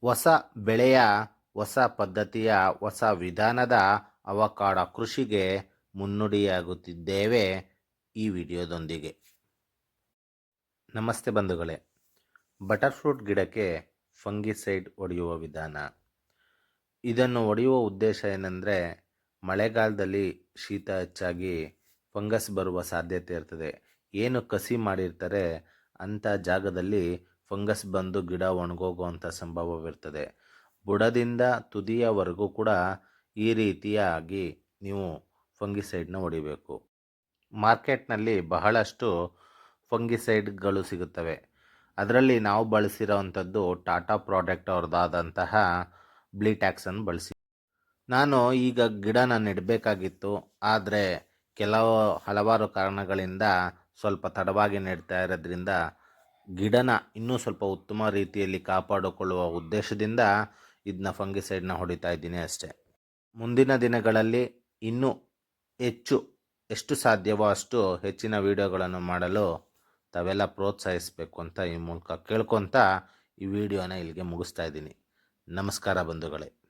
ಹೊಸ ಬೆಳೆಯ, ಹೊಸ ಪದ್ಧತಿಯ, ಹೊಸ ವಿಧಾನದ ಅವಕಾಡ ಕೃಷಿಗೆ ಮುನ್ನುಡಿಯಾಗುತ್ತಿದ್ದೇವೆ ಈ ವಿಡಿಯೋದೊಂದಿಗೆ. ನಮಸ್ತೆ ಬಂಧುಗಳೇ. ಬಟರ್ಫ್ರೂಟ್ ಗಿಡಕ್ಕೆ ಫಂಗಿಸೈಡ್ ಹೊಡೆಯುವ ವಿಧಾನ. ಇದನ್ನು ಹೊಡೆಯುವ ಉದ್ದೇಶ ಏನಂದರೆ, ಮಳೆಗಾಲದಲ್ಲಿ ಶೀತ ಹೆಚ್ಚಾಗಿ ಫಂಗಸ್ ಬರುವ ಸಾಧ್ಯತೆ ಇರ್ತದೆ. ಏನು ಕಸಿ ಮಾಡಿರ್ತಾರೆ, ಅಂಥ ಜಾಗದಲ್ಲಿ ಫಂಗಸ್ ಬಂದು ಗಿಡ ಒಣಗೋಗುವಂಥ ಸಂಭವವಿರ್ತದೆ. ಬುಡದಿಂದ ತುದಿಯವರೆಗೂ ಕೂಡ ಈ ರೀತಿಯಾಗಿ ನೀವು ಫಂಗಿಸೈಡ್ನ ಹೊಡಿಬೇಕು. ಮಾರ್ಕೆಟ್ನಲ್ಲಿ ಬಹಳಷ್ಟು ಫಂಗಿಸೈಡ್ಗಳು ಸಿಗುತ್ತವೆ. ಅದರಲ್ಲಿ ನಾವು ಬಳಸಿರೋವಂಥದ್ದು ಟಾಟಾ ಪ್ರಾಡಕ್ಟ್ ಅವ್ರದ್ದಾದಂತಹ ಬ್ಲೀಟ್ಯಾಕ್ಸನ್ನು ಬಳಸಿ. ನಾನು ಈಗ ಗಿಡನ ನೆಡಬೇಕಾಗಿತ್ತು. ಆದರೆ ಕೆಲವು ಹಲವಾರು ಕಾರಣಗಳಿಂದ ಸ್ವಲ್ಪ ತಡವಾಗಿ ನೆಡ್ತಾ ಇರೋದ್ರಿಂದ ಗಿಡನ ಇನ್ನೂ ಸ್ವಲ್ಪ ಉತ್ತಮ ರೀತಿಯಲ್ಲಿ ಕಾಪಾಡಿಕೊಳ್ಳುವ ಉದ್ದೇಶದಿಂದ ಇದನ್ನ ಫಂಗಿಸೈಡ್ನ ಹೊಡಿತಾ ಇದ್ದೀನಿ ಅಷ್ಟೇ. ಮುಂದಿನ ದಿನಗಳಲ್ಲಿ ಇನ್ನೂ ಹೆಚ್ಚು ಎಷ್ಟು ಸಾಧ್ಯವೋ ಅಷ್ಟು ಹೆಚ್ಚಿನ ವಿಡಿಯೋಗಳನ್ನು ಮಾಡಲು ತಾವೆಲ್ಲ ಪ್ರೋತ್ಸಾಹಿಸಬೇಕು ಅಂತ ಈ ಮೂಲಕ ಕೇಳ್ಕೊತ ಈ ವಿಡಿಯೋನ ಇಲ್ಲಿಗೆ ಮುಗಿಸ್ತಾ ಇದ್ದೀನಿ. ನಮಸ್ಕಾರ ಬಂಧುಗಳೇ.